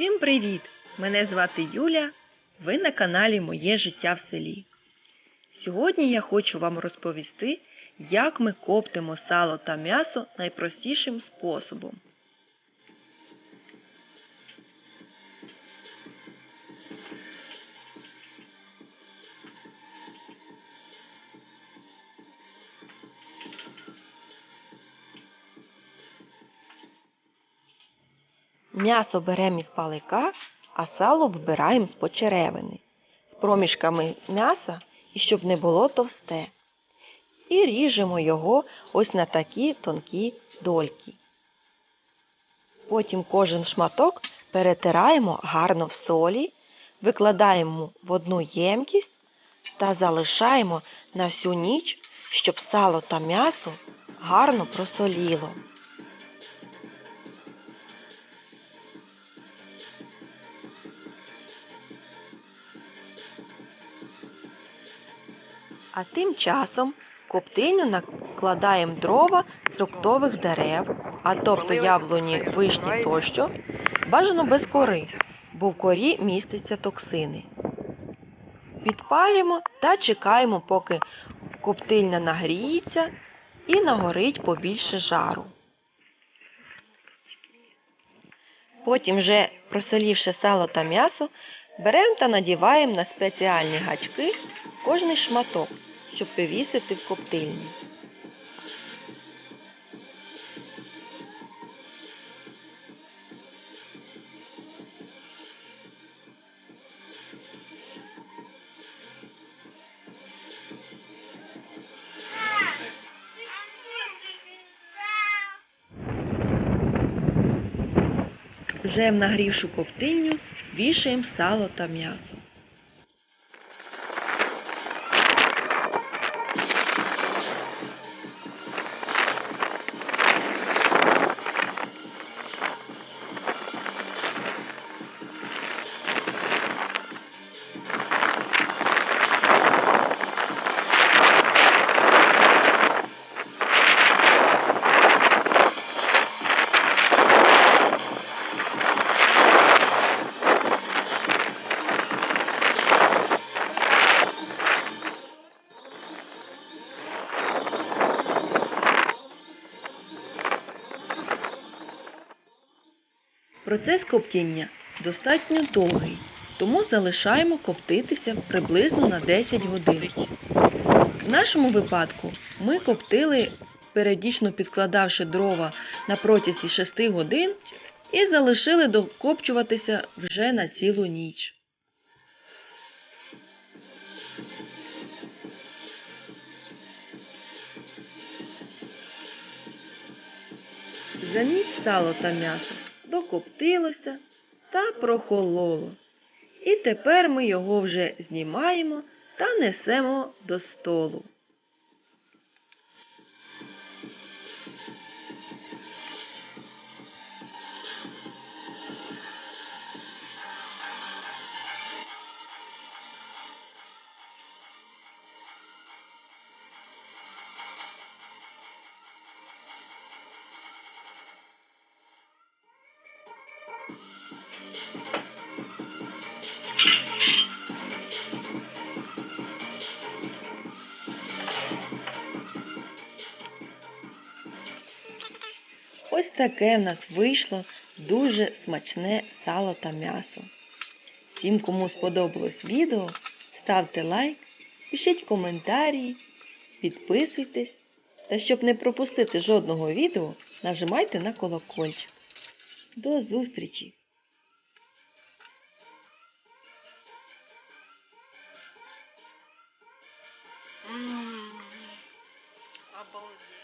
Всім привіт! Мене звати Юля. Ви на каналі Моє життя в селі. Сьогодні я хочу вам розповісти, як ми коптимо сало та м'ясо найпростішим способом. М'ясо беремо із палика, а сало вбираємо з почеревини з проміжками м'яса і щоб не було товсте. І ріжемо його ось на такі тонкі дольки. Потім кожен шматок перетираємо гарно в солі, викладаємо в одну ємкість та залишаємо на всю ніч, щоб сало та м'ясо гарно просоліло. А тим часом коптильню накладаємо дрова з фруктових дерев, а тобто яблуні, вишні тощо, бажано без кори, бо в корі містяться токсини. Підпалюємо та чекаємо, поки коптильня нагріється і нагорить побільше жару. Потім вже просолівши сало та м'ясо, беремо та надіваємо на спеціальні гачки кожний шматок, щоб повісити в коптильні. Вже в нагрівшу ковтиню вішаємо сало та м'ясо. Процес коптіння достатньо довгий, тому залишаємо коптитися приблизно на 10 годин. В нашому випадку ми коптили, періодично підкладавши дрова на протязі 6 годин і залишили докопчуватися вже на цілу ніч. За ніч сало та м'ясо докоптилося та прохололо. І тепер ми його вже знімаємо та несемо до столу. Ось таке в нас вийшло дуже смачне сало та м'ясо. Всім, кому сподобалось відео, ставте лайк, пишіть коментарі, підписуйтесь та щоб не пропустити жодного відео, нажимайте на колокольчик. До зустрічі! Обалдеть.